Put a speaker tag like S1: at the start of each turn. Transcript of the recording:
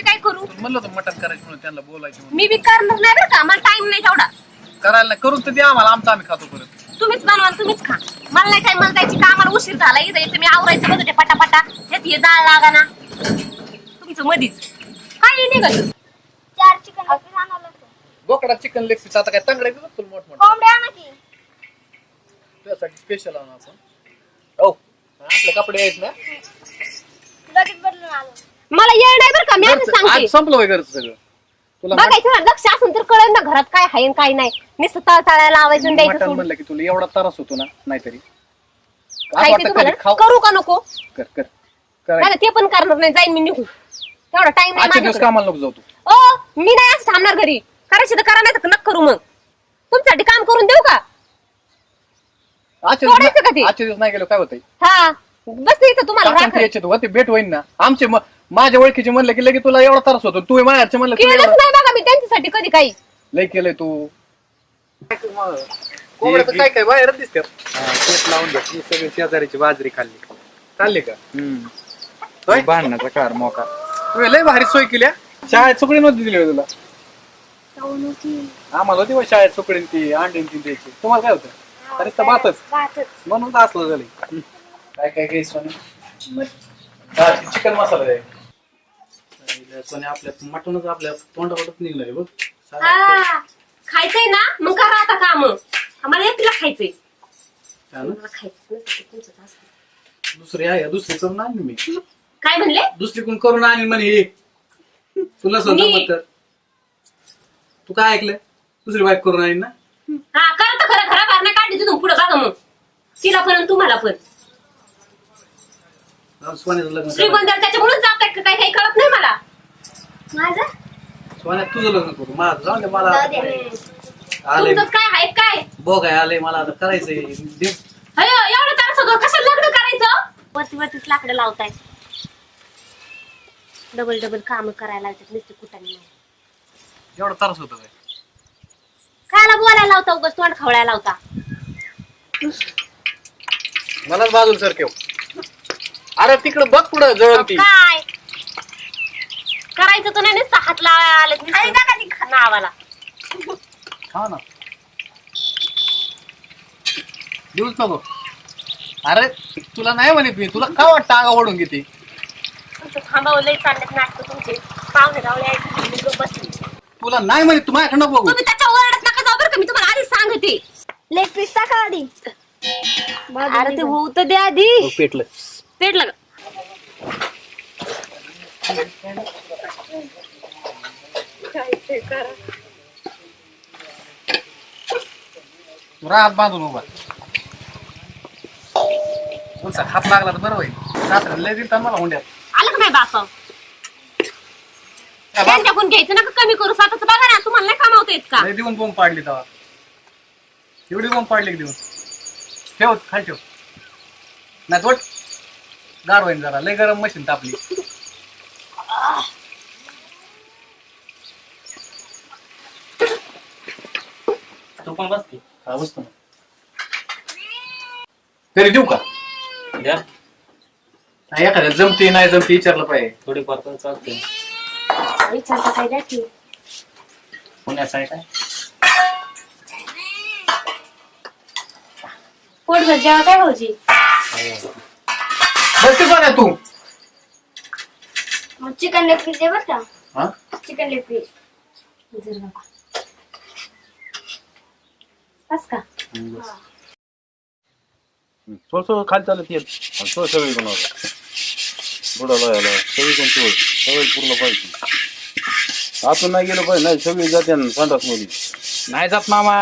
S1: मी काय करू?
S2: म्हणलं होतं मटण करायचं म्हणून त्यांना बोलायचं म्हणून.
S1: मी बी करणार नाही बरं का. मला टाइम नाही तेवढा.
S2: करायला नाही. करून तर दे आम्हाला. आमचं आम्ही खातो परत.
S1: तुम्हीच बनवा आणि तुम्हीच खा. मला नाही काय मला जायची का? आम्हाला उशीर झाला. इथं इथं मी आवरायचं बघ ते पटापटा. यात हे डाळ लागा ना तुमचं मधीच. काय नाही निघत
S3: चार चिकन लागतं?
S2: बोकडा चिकन लेग पीस आता काय तांगडे देतात तुला मोठ मोठ
S3: कोंबड्या आणा की.
S2: त्यासाठी स्पेशल आणू आपण. हो आपले कपडे आहेत ना?
S3: लगेच बदलून आलो.
S1: मला येळ नाही बरं का मी
S2: घरचं-
S1: सांगते.
S2: आज संपलं वगैरे सगळं. तुला
S1: बघायचं ना लक्ष असून तर कळेल ना घरात काय आहे आणि काय नाही. नुसतं तळतळायला लावायचं आणि द्यायचं
S2: मटण
S1: सोडून.
S2: म्हणलं की तुला एवढा त्रास होतो ना नाहीतरी. असं
S1: खायचं
S2: वाटतं
S1: तुम्हाला
S2: कधी खाऊ
S1: करू का नको?
S2: कर कर. करायचं.
S1: नाही ते पण करणार नाही. जाईन मी निघून. तेवढा टाइम नाही
S2: आजच्या दिवस
S1: माझ्याकडे.
S2: कामाला नको जाऊ तू.
S1: ओ मी नाही असं थांबणार घरी. करायची तर करा नाही तर नक करू मग. तुमच्यासाठी काम करून देऊ का?
S2: आजच्या
S1: सोडायचं?
S2: दिवस आजच्या दिवस नाही गेलो काय होतंय?
S1: हा. बस इथं तुम्हाला.
S2: याच्यात होते भेट होईन ना. आमचे म- माझ्या ओळखीचे म्हणलं की लगेच तुला एवढा त्रास होतो. तू माझ्याचे म्हणलं तुला
S1: केलंच
S2: एवढा-
S1: नाही बघा मी त्यांच्यासाठी कधी काही.
S2: लय केलंय तू. काय काय बाहेरच दिसतात.
S4: तेच लावून घेतली सगळी शेजारीची बाजरी खाल्ली.
S2: चालले का? होय?
S4: भांडणाचा कार मोका.
S2: तू लय भारी सोय केल्या शाळेत सुकडी नव्हती दिली होय तुला? आम्हाला होती बा शाळेत सुकडीन ती अंडीन ती द्यायची. तुम्हाला काय होतं? अरे तर बातच. म्हणून तर असलं झालं काय काय सोने? चिकन मसाला द्याय
S4: सोने आपल्या मटणच आपल्या निघणार बघ.
S1: हा. खायचंय ना? मग करा आता काम. आम्हाला एकटीला खायचंय.
S4: हा ना?
S1: मला खायचं नसेल तर तुमचंच असतं.
S4: दुसरी आहे दुसरी करून आणली मी.
S1: काय म्हणले?
S4: दुसरी कोण करून आणली म्हणे तुला समजा
S1: मी-
S4: मग तर तू काय ऐकलं दुसरी बाईक करून आणली ना.
S1: हा करा तर खरं खरा नाही काढली तिथून पुढे बघा मग. तिला पण आणि तुम्हाला पण.
S4: जाऊन सोन्याचं लग्न करायचं.
S1: श्रीगोंद्याला त्याच्यामुळेच जात काय काय काही कळत नाही मला.
S3: माझं?
S4: सोन्यात तुझं लग्न करू. माझं जाऊन दे मला.
S3: जाऊ दे.
S4: आलंय
S1: तुमचंच काय? आहे काय?
S4: बघ आहे आलंय मला आता करायचंय. दे.
S1: अयो एवढं तार सगळं कसं लग्न करायचं? वरती वरतीच लाकडं लावताय. डबल डबल काम करायला लावतात नुसते नाही.
S2: एवढा त्रास होतो काय?
S1: कायला बोलायला लावता उगाच? तोंड खवळायला लावता.
S2: मलाच बाजूला सर ठेव अरे तिकडं बघ पुढं जवळ ती.
S1: काय? करायचं तर नाही नुसतं हात लावायला आले नावाला.
S2: हा ना. देऊच नको अरे तुला नाही म्हणत मी तुला का वाटतं आगा ओढून घेते?
S1: तुमचं थांबावं लय चाललेत नाटक तुमचे. पाहुणे रावळे ऐकून मी गप्प बसली.
S2: तुला नाही म्हणत तू माझ्याकडे नको बघू.
S1: तुम्ही त्याच्या ओरडत नका जाऊ बरं का मी तुम्हाला आधीच सांगते.
S3: लेग पीस टाका आधी.
S1: अरे ते होऊ तर द्या आधी.
S2: हो, पेटलं.
S1: पेटलं का?
S2: तू राहत बांधून उभा. तुमचा हात लागला तर बरं होईल. रात्री लय दिल मला हुंड्यात.
S1: आलं का नाही बापा
S2: बाप-
S1: त्यांच्याकडून घ्यायचं नका कमी करू. स्वतःच बघा ना तुम्हाला नाही कमावता येत का?
S2: लय देऊन बोंब पाडली तेव्हा. एवढी बोंब पाडली की देऊन? ठेव खाली ठेव. नाही तोट गार होईन जरा. लय गरम मशीन तापली.
S4: तू पण बस की.
S2: हा बसतो तरी देऊ का?
S4: द्या.
S2: नाही एखाद्या जमते नाही जमते विचारलं पाहिजे.
S4: थोडी फार पण चालते
S1: विचारता काय द्या की.
S4: पुण्यासाठी काय?
S1: पोटभर जेव्हा काय भाऊजी?
S2: बस की सोन्या तू.
S3: मग चिकन लेग पीस दे बरं का.
S2: हा?
S3: Chicken leg piece.
S1: जर बाबा बस का
S5: थोडं थोडं खाली चालत येत आणि थोडं सगळी पण बुडाला याला सगळी पण थोडं सगळी पूर्ण पाहिजे आपण नाही गेलो पाहिजे नाही सगळी जाते संडासमध्ये
S4: नाही जात मामा